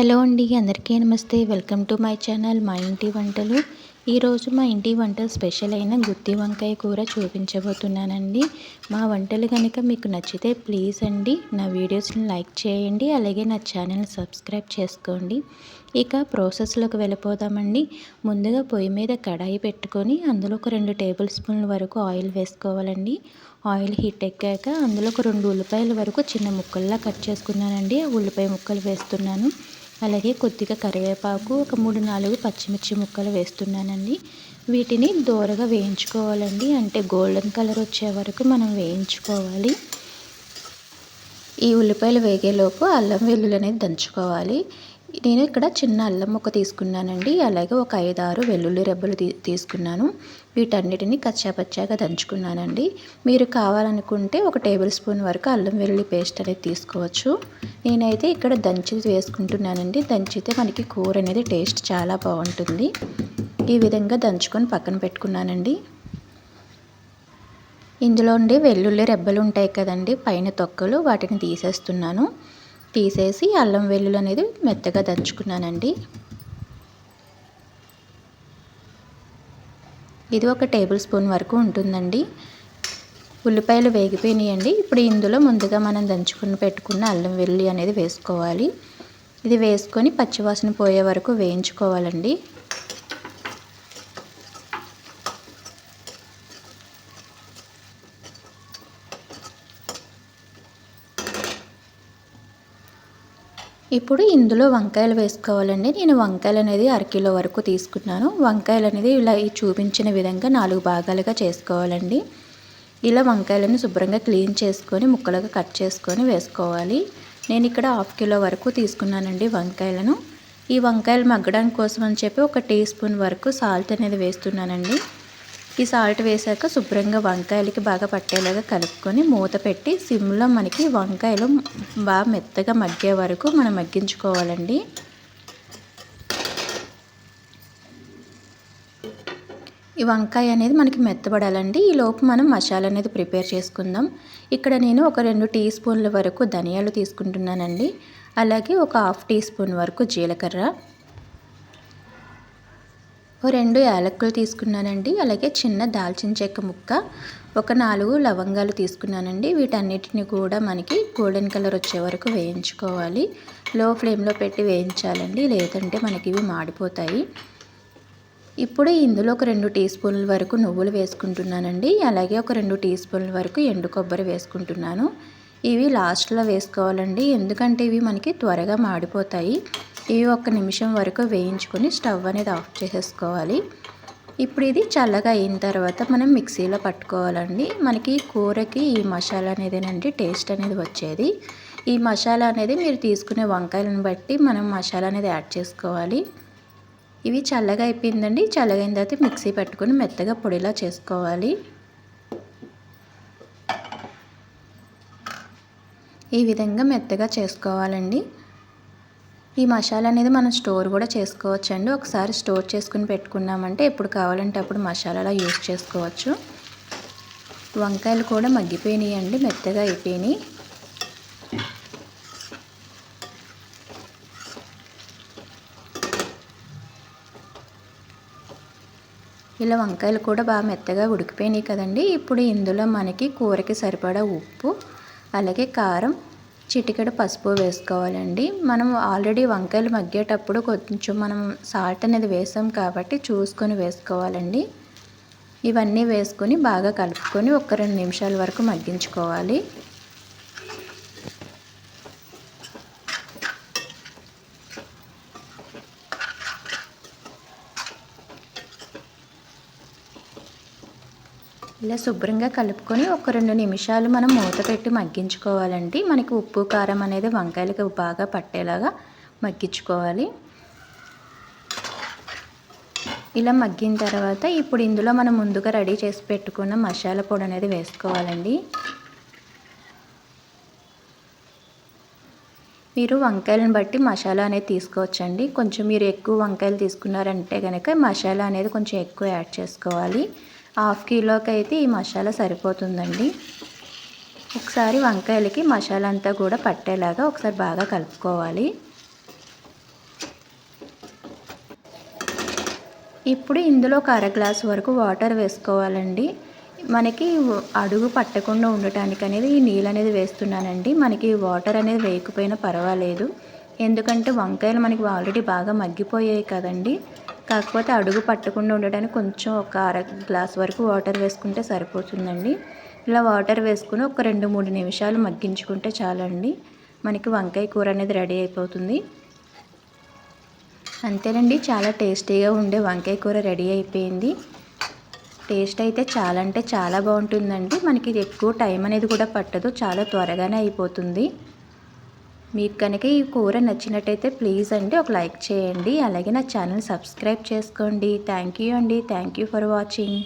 Hello అండి అందరికీ నమస్తే. వెల్కమ్ టు మై ఛానల్ మా ఇంటి వంటలు. ఈరోజు మా ఇంటి వంట స్పెషల్ అయిన గుత్తి వంకాయ కూర చూపించబోతున్నానండి. మా వంటలు కనుక మీకు నచ్చితే ప్లీజ్ అండి నా వీడియోస్ని లైక్ చేయండి అలాగే నా ఛానల్ సబ్స్క్రైబ్ చేసుకోండి. ఇక ప్రాసెస్లోకి వెళ్ళిపోదామండి. ముందుగా పొయ్యి మీద కడాయి పెట్టుకొని అందులో ఒక రెండు టేబుల్ స్పూన్ల వరకు ఆయిల్ వేసుకోవాలండి. ఆయిల్ హీట్ ఎక్కాక అందులో ఒక రెండు ఉల్లిపాయల వరకు చిన్న ముక్కల్లా కట్ చేసుకున్నానండి. ఆ ఉల్లిపాయ ముక్కలు వేస్తున్నాను. అలాగే కొద్దిగా కరివేపాకు ఒక మూడు నాలుగు పచ్చిమిర్చి ముక్కలు వేస్తున్నానండి. వీటిని దూరగా వేయించుకోవాలండి. అంటే గోల్డెన్ కలర్ వచ్చే వరకు మనం వేయించుకోవాలి. ఈ ఉల్లిపాయలు వేగేలోపు అల్లం వెల్లుల్లి అనేది దంచుకోవాలి. నేను ఇక్కడ చిన్న అల్లం ముక్క తీసుకున్నానండి. అలాగే ఒక ఐదు ఆరు వెల్లుల్లి రెబ్బలు తీ తీసుకున్నాను. వీటన్నిటిని కచ్చాపచ్చాగా దంచుకున్నానండి. మీరు కావాలనుకుంటే ఒక టేబుల్ స్పూన్ వరకు అల్లం వెల్లుల్లి పేస్ట్ అనేది తీసుకోవచ్చు. నేనైతే ఇక్కడ దంచి వేసుకుంటున్నానండి. దంచితే మనకి కూర అనేది టేస్ట్ చాలా బాగుంటుంది. ఈ విధంగా దంచుకొని పక్కన పెట్టుకున్నానండి. ఇందులో ఉండి వెల్లుల్లి రెబ్బలు ఉంటాయి కదండి పైన తొక్కలు వాటిని తీసేస్తున్నాను. తీసేసి అల్లం వెల్లుల్లి అనేది మెత్తగా దంచుకున్నానండి. ఇది ఒక టేబుల్ స్పూన్ వరకు ఉంటుందండి. ఉల్లిపాయలు వేగిపోయినాయండి. ఇప్పుడు ఇందులో ముందుగా మనం దంచుకుని పెట్టుకున్న అల్లం వెల్లుల్లి అనేది వేసుకోవాలి. ఇది వేసుకొని పచ్చివాసన పోయే వరకు వేయించుకోవాలండి. ఇప్పుడు ఇందులో వంకాయలు వేసుకోవాలండి. నేను వంకాయలు అనేది అరకిలో వరకు తీసుకున్నాను. వంకాయలు అనేది ఇలా చూపించిన విధంగా నాలుగు భాగాలుగా చేసుకోవాలండి. ఇలా వంకాయలను శుభ్రంగా క్లీన్ చేసుకొని ముక్కలుగా కట్ చేసుకొని వేసుకోవాలి. నేను ఇక్కడ హాఫ్ కిలో వరకు తీసుకున్నానండి వంకాయలను. ఈ వంకాయలు మగ్గడానికి కోసం అని చెప్పి ఒక టీ స్పూన్ వరకు సాల్ట్ అనేది వేస్తున్నానండి. ఈ సాల్ట్ వేసాక శుభ్రంగా వంకాయలకి బాగా పట్టేలాగా కలుపుకొని మూత పెట్టి సిమ్లో మనకి వంకాయలు బాగా మెత్తగా మగ్గే వరకు మనం మగ్గించుకోవాలండి. ఈ వంకాయ అనేది మనకి మెత్తబడాలండి. ఈ లోపు మనం మసాలా అనేది ప్రిపేర్ చేసుకుందాం. ఇక్కడ నేను ఒక రెండు టీ స్పూన్ల వరకు ధనియాలు తీసుకుంటున్నానండి. అలాగే ఒక హాఫ్ టీ స్పూన్ వరకు జీలకర్ర. ఓ రెండు యాలక్కులు తీసుకున్నానండి. అలాగే చిన్న దాల్చిన చెక్క ముక్క ఒక నాలుగు లవంగాలు తీసుకున్నానండి. వీటన్నిటిని కూడా మనకి గోల్డెన్ కలర్ వచ్చే వరకు వేయించుకోవాలి. లో ఫ్లేమ్లో పెట్టి వేయించాలండి. లేదంటే మనకి ఇవి మాడిపోతాయి. ఇప్పుడు ఇందులో ఒక రెండు టీ స్పూన్ల వరకు నువ్వులు వేసుకుంటున్నానండి. అలాగే ఒక రెండు టీ స్పూన్ల వరకు ఎండు కొబ్బరి వేసుకుంటున్నాను. ఇవి లాస్ట్లో వేసుకోవాలండి. ఎందుకంటే ఇవి మనకి త్వరగా మాడిపోతాయి. ఈ ఒక్క నిమిషం వరకు వేయించుకొని స్టవ్ అనేది ఆఫ్ చేసేసుకోవాలి. ఇప్పుడు ఇది చల్లగా అయిన తర్వాత మనం మిక్సీలో పట్టుకోవాలండి. మనకి కూరకి ఈ మసాలా అనేదేనండి టేస్ట్ అనేది వచ్చేది. ఈ మసాలా అనేది మీరు తీసుకునే వంకాయలను బట్టి మనం మసాలా అనేది యాడ్ చేసుకోవాలి. ఇవి చల్లగా అయిపోయిందండి. చల్లగా అయిన తర్వాత మిక్సీ పెట్టుకొని మెత్తగా పొడిలా చేసుకోవాలి. ఈ విధంగా మెత్తగా చేసుకోవాలండి. ఈ మసాలా అనేది మనం స్టోర్ కూడా చేసుకోవచ్చు అండి ఒకసారి స్టోర్ చేసుకుని పెట్టుకున్నామంటే ఎప్పుడు కావాలంటే అప్పుడు మసాలాలా యూజ్ చేసుకోవచ్చు. వంకాయలు కూడా మగ్గిపోయినాయి అండి మెత్తగా అయిపోయినాయి. ఇలా వంకాయలు కూడా బాగా మెత్తగా ఉడికిపోయినాయి కదండి. ఇప్పుడు ఇందులో మనకి కూరకి సరిపడా ఉప్పు అలాగే కారం చిటికెడు పసుపు వేసుకోవాలండి. మనం ఆల్రెడీ వంకాయలు మగ్గేటప్పుడు కొంచెం మనం సాల్ట్ అనేది వేసాం కాబట్టి చూసుకొని వేసుకోవాలండి. ఇవన్నీ వేసుకొని బాగా కలుపుకొని ఒక రెండు నిమిషాల వరకు మగ్గించుకోవాలి. ఇలా శుభ్రంగా కలుపుకొని ఒక రెండు నిమిషాలు మనం మూత పెట్టి మగ్గించుకోవాలండి. మనకి ఉప్పు కారం అనేది వంకాయలకు బాగా పట్టేలాగా మగ్గించుకోవాలి. ఇలా మగ్గిన తర్వాత ఇప్పుడు ఇందులో మనం ముందుగా రెడీ చేసి పెట్టుకున్న మసాలా పొడి అనేది వేసుకోవాలండి. మీరు వంకాయలను బట్టి మసాలా అనేది తీసుకోవచ్చండి. కొంచెం మీరు ఎక్కువ వంకాయలు తీసుకున్నారంటే కనుక మసాలా అనేది కొంచెం ఎక్కువ యాడ్ చేసుకోవాలి. హాఫ్ కిలోకి అయితే ఈ మసాలా సరిపోతుందండి. ఒకసారి వంకాయలకి మసాలా అంతా కూడా పట్టేలాగా ఒకసారి బాగా కలుపుకోవాలి. ఇప్పుడు ఇందులో ఒక అర గ్లాస్ వరకు వాటర్ వేసుకోవాలండి. మనకి అడుగు పట్టకుండా ఉండటానికి అనేది ఈ నీళ్ళు అనేది వేస్తున్నానండి. మనకి వాటర్ అనేది వేయకపోయినా పర్వాలేదు. ఎందుకంటే వంకాయలు మనకి ఆల్రెడీ బాగా మగ్గిపోయాయి కదండి. కాకపోతే అడుగు పట్టకుండా ఉండడానికి కొంచెం ఒక అర గ్లాస్ వరకు వాటర్ వేసుకుంటే సరిపోతుందండి. ఇలా వాటర్ వేసుకుని ఒక రెండు మూడు నిమిషాలు మగ్గించుకుంటే చాలండి. మనకి వంకాయ కూర అనేది రెడీ అయిపోతుంది. అంతేనండి చాలా టేస్టీగా ఉండే వంకాయ కూర రెడీ అయిపోయింది. టేస్ట్ అయితే చాలా అంటే చాలా బాగుంటుందండి. మనకి ఎక్కువ టైం అనేది కూడా పట్టదు చాలా త్వరగానే అయిపోతుంది. మీకు కనుక ఈ కూర నచ్చినట్టయితే ప్లీజ్ అండి ఒక లైక్ చేయండి. అలాగే నా ఛానల్ సబ్స్క్రైబ్ చేసుకోండి. థ్యాంక్ యూ అండి. Thank you for watching.